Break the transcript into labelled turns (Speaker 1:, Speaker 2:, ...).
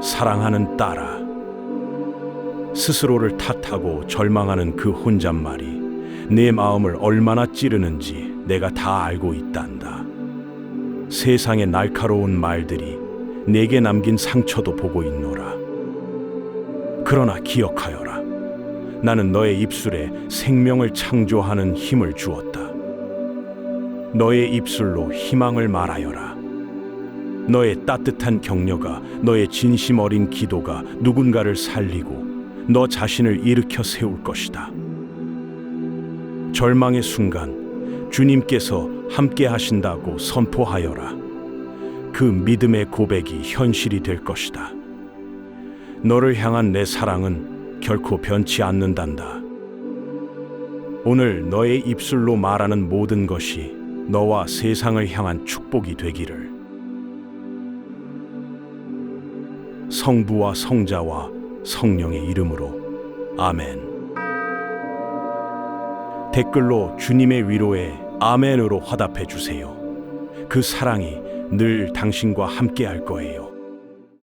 Speaker 1: 사랑하는 딸아. 스스로를 탓하고 절망하는 그 혼잣말이 내 마음을 얼마나 찌르는지 내가 다 알고 있단다. 세상의 날카로운 말들이 내게 남긴 상처도 보고 있노라. 그러나 기억하여라. 나는 너의 입술에 생명을 창조하는 힘을 주었다. 너의 입술로 희망을 말하여라. 너의 따뜻한 격려가 너의 진심 어린 기도가 누군가를 살리고 너 자신을 일으켜 세울 것이다. 절망의 순간 주님께서 함께 하신다고 선포하여라. 그 믿음의 고백이 현실이 될 것이다. 너를 향한 내 사랑은 결코 변치 않는단다. 오늘 너의 입술로 말하는 모든 것이 너와 세상을 향한 축복이 되기를. 성부와 성자와 성령의 이름으로 아멘. 댓글로 주님의 위로에 아멘으로 화답해 주세요. 그 사랑이 늘 당신과 함께 할 거예요.